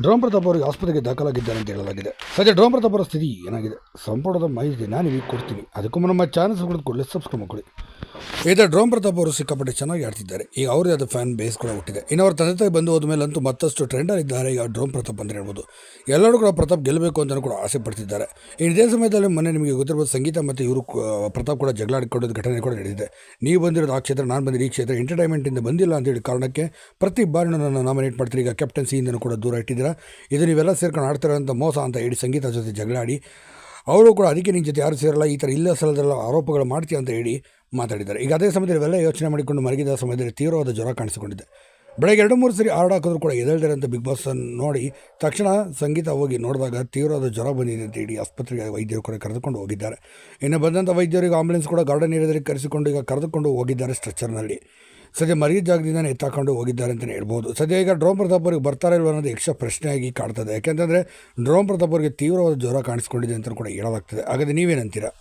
Drone Pratap ಅವರಿಗೆ ಆಸ್ಪತ್ರೆಗೆ ದಾಖಲಾಗಿದ್ದಾರೆ ಅಂತ ಹೇಳಲಾಗಿದೆ. ಸದ್ಯ ಡ್ರೋಮ್ ಪ್ರತಾಪ್ ಅವರ ಸ್ಥಿತಿ ಏನಾಗಿದೆ? ಸಂಪೂರ್ಣದ ಮಾಹಿತಿ ನಾನು ನಿಮಗೆ ಕೊಡ್ತೀನಿ. ಅದಕ್ಕೂ ನಮ್ಮ ಚಾನಲ್ ಕೂಡಲೇ ಸಬ್ಸ್ಕ್ರೈಬ್ ಮಾಡ್ಕೊಳ್ಳಿ. ಇದೇ ಡ್ರೋಮ್ ಪ್ರತಾಪ್ ಅವರು ಸಿಕ್ಕಾಪಟ್ಟೆ ಚೆನ್ನಾಗಿ ಆಡ್ತಿದ್ದಾರೆ. ಈಗ ಅವರದೇ ಆದ ಫ್ಯಾನ್ ಬೇಸ್ ಕೂಡ ಹುಟ್ಟಿದೆ. ಇನ್ನು ಅವ್ರ ತಂದೆ ತಾಯಿ ಬಂದು ಹೋದ್ಮೇಲೆ ಅಂತೂ ಮತ್ತಷ್ಟು ಟ್ರೆಂಡಲ್ಲಿದ್ದಾರೆ ಈಗ ಡ್ರೋಮ್ ಪ್ರತಾಪ್ ಅಂತ ಹೇಳ್ಬೋದು. ಎಲ್ಲರೂ ಕೂಡ ಪ್ರತಾಪ್ ಗೆಲ್ಲಬೇಕು ಅಂತ ಕೂಡ ಆಸೆ ಪಡ್ತಿದ್ದಾರೆ. ಇದೇ ಸಮಯದಲ್ಲಿ ಮೊನ್ನೆ ನಿಮಗೆ ಗೊತ್ತಿರ್ಬೋದು ಸಂಗೀತ ಮತ್ತು ಇವರು ಪ್ರತಾಪ್ ಕೂಡ ಜಗಳಾಡಿಕೊಂಡಿದ್ದ ಘಟನೆ ಕೂಡ ನಡೆದಿದೆ. ನೀವು ಬಂದಿರೋದು ಆ ಕ್ಷೇತ್ರ, ನಾನು ಬಂದಿರೋ ಈ ಕ್ಷೇತ್ರ ಎಂಟರ್ಟೈನ್ಮೆಂಟಿಂದ ಬಂದಿಲ್ಲ ಅಂತೇಳಿ ಕಾರಣಕ್ಕೆ ಪ್ರತಿ ಬಾರಿ ನನ್ನ ನಾಮಿನೇಟ್ ಮಾಡ್ತೀರಿ. ಈಗ ಕ್ಯಾಪ್ಟನ್ಸಿಯಿಂದ ಕೂಡ ದೂರ ಇಟ್ಟಿದ್ದೀರಾ. ಇದು ನೀವೆಲ್ಲ ಸೇರ್ಕೊಂಡು ಆಡ್ತಿರೋಂಥ ಮೋಸ ಅಂತ ಹೇಳಿ ಸಂಗೀತ ಜೊತೆ ಜಗಳಾಡಿ ಅವರು ಕೂಡ ಅದಕ್ಕೆ ನಿನ್ನ ಜೊತೆ ಯಾರು ಸೇರಲ್ಲ, ಈ ಥರ ಇಲ್ಲ ಸಲದಲ್ಲ ಆರೋಪಗಳು ಮಾಡ್ತೀಯ ಅಂತ ಹೇಳಿ ಮಾತಾಡಿದ್ದಾರೆ. ಈಗ ಅದೇ ಸಮಯದಲ್ಲಿ ಇವೆಲ್ಲ ಯೋಚನೆ ಮಾಡಿಕೊಂಡು ಮಲಗಿದ ಸಮಯದಲ್ಲಿ ತೀವ್ರವಾದ ಜ್ವರ ಕಾಣಿಸಿಕೊಂಡಿದೆ. ಬೆಳಗ್ಗೆ ಎರಡು ಮೂರು ಸರಿ ಹಾಡು ಹಾಕಿದ್ರು ಕೂಡ ಎದ್ದೇಳ್ತಾರೆ ಅಂತ ಬಿಗ್ ಬಾಸ್ ನೋಡಿ ತಕ್ಷಣ ಸಂಗೀತ ಹೋಗಿ ನೋಡಿದಾಗ ತೀವ್ರವಾದ ಜ್ವರ ಬಂದಿದೆ ಅಂತ ಹೇಳಿ ಆಸ್ಪತ್ರೆಗೆ ವೈದ್ಯರು ಕೂಡ ಕರೆದುಕೊಂಡು ಹೋಗಿದ್ದಾರೆ. ಇನ್ನು ಬಂದಂಥ ವೈದ್ಯರಿಗೆ ಆಂಬುಲೆನ್ಸ್ ಕೂಡ ಗಾರ್ಡನ್ ಏರಿಯಾದಲ್ಲಿ ಕರೆಸಿಕೊಂಡು ಈಗ ಕರೆದುಕೊಂಡು ಹೋಗಿದ್ದಾರೆ ಸ್ಟ್ರೆಚರ್ನಲ್ಲಿ ಸದ್ಯ ಮರಿ ಜಾಗದಿಂದ ಎತ್ತಾಕೊಂಡು ಹೋಗಿದ್ದಾರೆ ಅಂತಲೇ ಹೇಳ್ಬೋದು. ಸದ್ಯ ಈಗ ಡ್ರೋನ್ ಪ್ರತಾಪ್ ಅವರಿಗೆ ಬರ್ತಾರೆ ಇಲ್ವ ಅನ್ನೋದು ಯಕ್ಷ ಪ್ರಶ್ನೆಯಾಗಿ ಕಾಣ್ತದೆ ಯಾಕೆಂತಂದರೆ ಡ್ರೋನ್ ಪ್ರತಾಪ್ ಅವರಿಗೆ ತೀವ್ರವಾದ ಜ್ವರ ಕಾಣಿಸ್ಕೊಂಡಿದೆ ಅಂತ ಕೂಡ ಹೇಳಲಾಗ್ತದೆ. ಹಾಗಾದರೆ ನೀವೇನಂತೀರಾ?